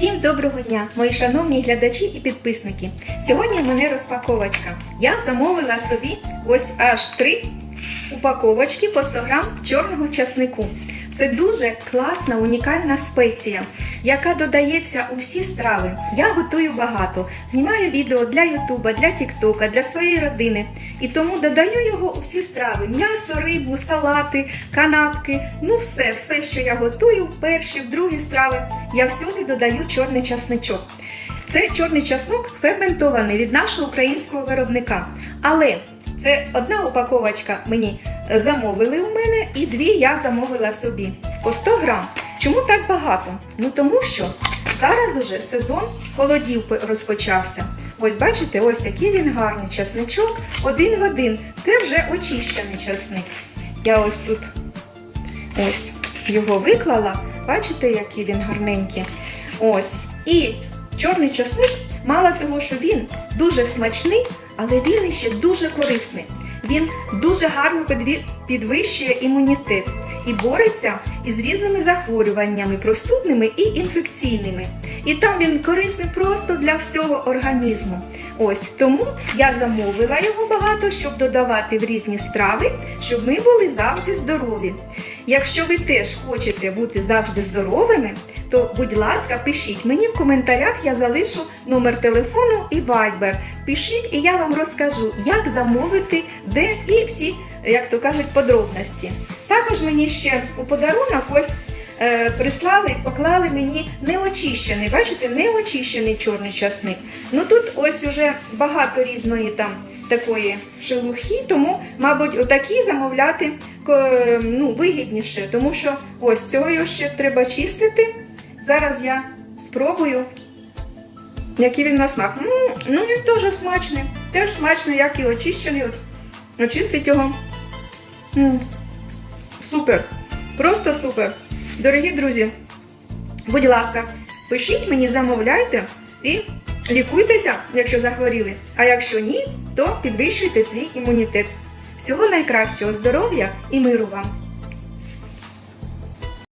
Всім доброго дня, мої шановні глядачі і підписники. Сьогодні в мене розпаковочка. Я замовила собі ось аж три упаковочки по 100 грам чорного часнику. Це дуже класна, унікальна спеція, яка додається у всі страви. Я готую багато, знімаю відео для Ютуба, для Тіктока, для своєї родини. І тому додаю його у всі страви: м'ясо, рибу, салати, канапки. Ну все, все, що я готую, перші, другі страви, я всюди додаю чорний часничок. Це чорний часнок ферментований від нашого українського виробника. Але це одна упаковочка мені замовили у мене, і дві я замовила собі по 100 грам. Чому так багато? Ну тому що зараз уже сезон холодів розпочався. Ось бачите, ось який він гарний часничок, один в один. Це вже очищений часник. Я ось тут ось його виклала. Бачите, який він гарненький. Ось. І чорний часник, мало того, що він дуже смачний, але він ще дуже корисний. Він дуже гарно підвищує імунітет і бореться із різними захворюваннями, простудними і інфекційними. І там він корисний просто для всього організму. Ось тому я замовила його багато, щоб додавати в різні страви, щоб ми були завжди здорові. Якщо ви теж хочете бути завжди здоровими, то будь ласка, пишіть мені в коментарях, я залишу номер телефону і вайбер. Пишіть, і я вам розкажу, як замовити, де і всі, як то кажуть, подробності. Також мені ще у подарунок ось е, прислали, поклали мені неочищений, бачите, неочищений чорний часник. Ну тут ось уже багато різної там такої шелухи, тому, мабуть, отакі замовляти ну, вигідніше, тому що ось цього ще треба чистити. Зараз я спробую, який він на смак. Ну, ну він теж смачний. Теж смачний, як і очищений. От, очистить його. М, Супер. Просто супер. Дорогі друзі, будь ласка, пишіть мені, замовляйте і лікуйтеся, якщо захворіли. А якщо ні, то підвищуйте свій імунітет. Всього найкращого здоров'я і миру вам!